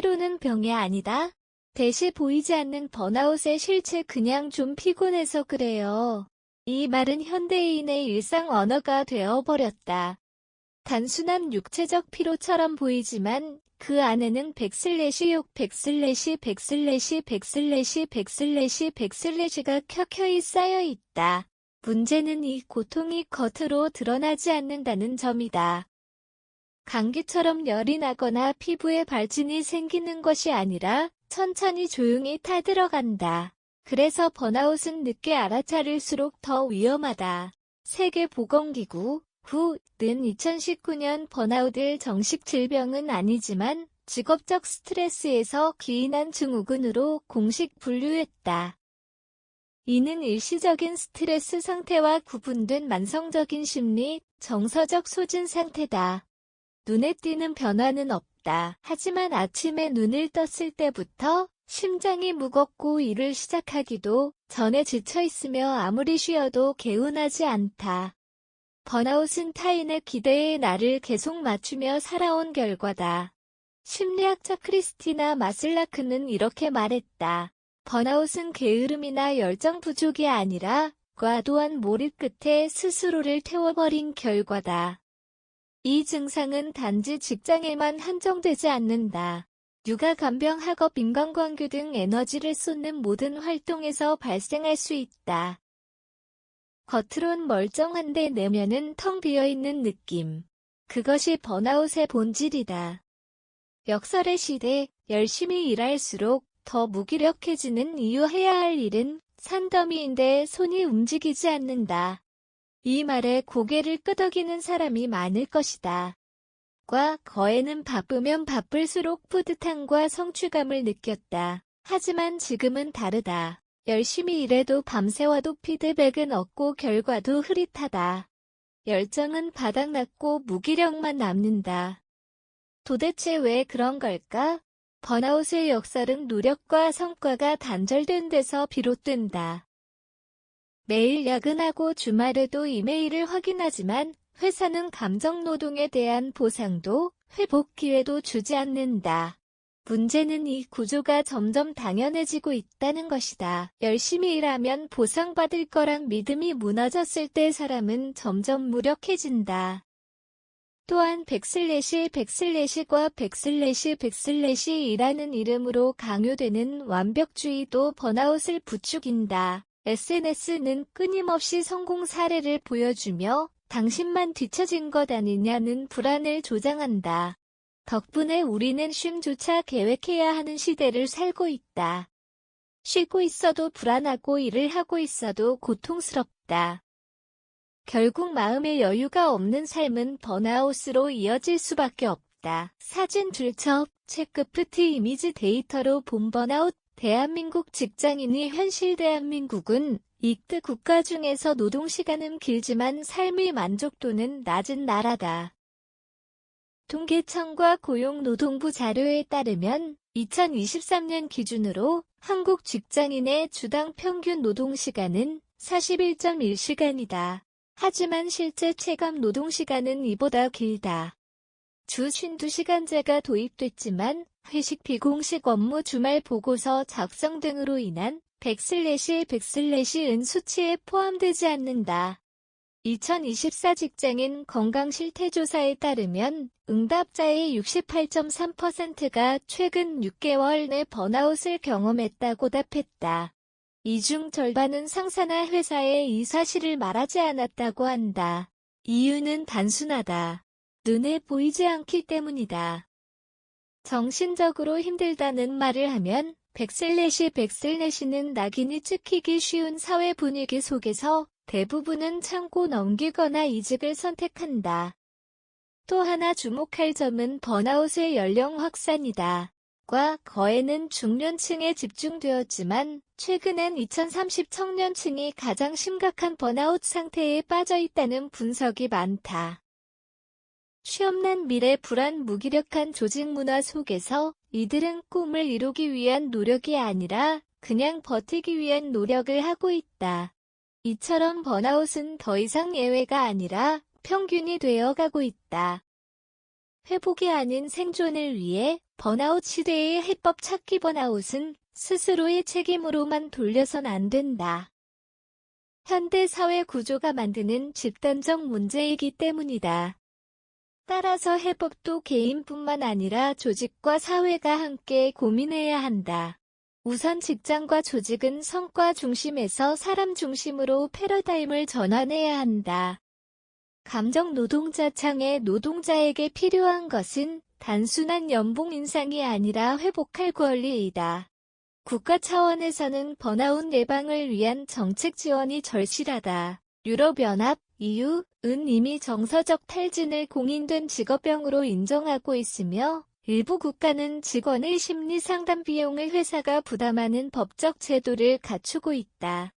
피로는 병이 아니다. 대시 보이지 않는 번아웃의 실체 그냥 좀 피곤해서 그래요. 이 말은 현대인의 일상 언어가 되어버렸다. 단순한 육체적 피로처럼 보이지만 그 안에는 백슬래시 욕 백슬래시 백슬래시 백슬래시 백슬래시 백슬래시가 켜켜이 쌓여 있다. 문제는 이 고통이 겉으로 드러나지 않는다는 점이다. 감기처럼 열이 나거나 피부에 발진이 생기는 것이 아니라 천천히 조용히 타들어간다. 그래서 번아웃은 늦게 알아차릴수록 더 위험하다. 세계보건기구 후, 는 2019년 번아웃을 정식 질병은 아니지만 직업적 스트레스에서 기인한 증후군으로 공식 분류했다. 이는 일시적인 스트레스 상태와 구분된 만성적인 심리, 정서적 소진 상태다. 눈에 띄는 변화는 없다. 하지만 아침에 눈을 떴을 때부터 심장이 무겁고 일을 시작하기도 전에 지쳐 있으며 아무리 쉬어도 개운하지 않다. 번아웃은 타인의 기대에 나를 계속 맞추며 살아온 결과다. 심리학자 크리스티나 마슬라크는 이렇게 말했다. 번아웃은 게으름이나 열정 부족이 아니라 과도한 몰입 끝에 스스로를 태워버린 결과다. 이 증상은 단지 직장에만 한정되지 않는다. 육아, 간병, 학업, 인간관계 등 에너지를 쏟는 모든 활동에서 발생할 수 있다. 겉으론 멀쩡한데 내면은 텅 비어있는 느낌. 그것이 번아웃의 본질이다. 역설의 시대, 열심히 일할수록 더 무기력해지는 이유 해야 할 일은 산더미인데 손이 움직이지 않는다. 이 말에 고개를 끄덕이는 사람이 많을 것이다. 과 거에는 바쁘면 바쁠수록 뿌듯함과 성취감을 느꼈다. 하지만 지금은 다르다. 열심히 일해도 밤새워도 피드백은 없고 결과도 흐릿하다. 열정은 바닥났고 무기력만 남는다. 도대체 왜 그런 걸까? 번아웃의 역설은 노력과 성과가 단절된 데서 비롯된다. 매일 야근하고 주말에도 이메일을 확인하지만 회사는 감정노동에 대한 보상도 회복 기회도 주지 않는다. 문제는 이 구조가 점점 당연해지고 있다는 것이다. 열심히 일하면 보상받을 거란 믿음이 무너졌을 때 사람은 점점 무력해진다. 또한 백슬래시 백슬래시과 백슬래시 백슬래시이라는 이름으로 강요되는 완벽주의도 번아웃을 부추긴다. SNS는 끊임없이 성공 사례를 보여주며 당신만 뒤처진 것 아니냐는 불안을 조장한다. 덕분에 우리는 쉼조차 계획해야 하는 시대를 살고 있다. 쉬고 있어도 불안하고 일을 하고 있어도 고통스럽다. 결국 마음의 여유가 없는 삶은 번아웃으로 이어질 수밖에 없다. 사진 줄첩, 체크프트 이미지 데이터로 본 번아웃 대한민국 직장인이 현실 대한민국은 이트 국가 중에서 노동시간은 길지만 삶의 만족도는 낮은 나라다. 통계청과 고용노동부 자료에 따르면 2023년 기준으로 한국 직장인의 주당 평균 노동시간은 41.1시간이다. 하지만 실제 체감 노동시간은 이보다 길다. 주 52시간제가 도입됐지만 회식 비공식 업무 주말 보고서 작성 등으로 인한 백슬래시 백슬래시 은 수치에 포함되지 않는다. 2024 직장인 건강 실태조사에 따르면 응답자의 68.3%가 최근 6개월 내 번아웃을 경험했다고 답했다. 이 중 절반은 상사나 회사에 이 사실을 말하지 않았다고 한다. 이유는 단순하다. 눈에 보이지 않기 때문이다. 정신적으로 힘들다는 말을 하면 백슬래시 백슬래시는 낙인이 찍히기 쉬운 사회 분위기 속에서 대부분은 참고 넘기거나 이직을 선택한다. 또 하나 주목할 점은 번아웃의 연령 확산이다. 과 거에는 중년층에 집중되었지만 최근엔 2030 청년층이 가장 심각한 번아웃 상태에 빠져 있다는 분석이 많다. 취업난 미래 불안 무기력한 조직 문화 속에서 이들은 꿈을 이루기 위한 노력이 아니라 그냥 버티기 위한 노력을 하고 있다. 이처럼 번아웃은 더 이상 예외가 아니라 평균이 되어가고 있다. 회복이 아닌 생존을 위해 번아웃 시대의 해법 찾기 번아웃은 스스로의 책임으로만 돌려선 안 된다. 현대 사회 구조가 만드는 집단적 문제이기 때문이다. 따라서 해법도 개인뿐만 아니라 조직과 사회가 함께 고민해야 한다. 우선 직장과 조직은 성과 중심에서 사람 중심으로 패러다임을 전환해야 한다. 감정 노동자 창의 노동자에게 필요한 것은 단순한 연봉 인상이 아니라 회복할 권리이다. 국가 차원에서는 번아웃 예방을 위한 정책 지원이 절실하다. 유럽연합, EU, 은 이미 정서적 탈진을 공인된 직업병으로 인정하고 있으며 일부 국가는 직원의 심리 상담 비용을 회사가 부담하는 법적 제도를 갖추고 있다.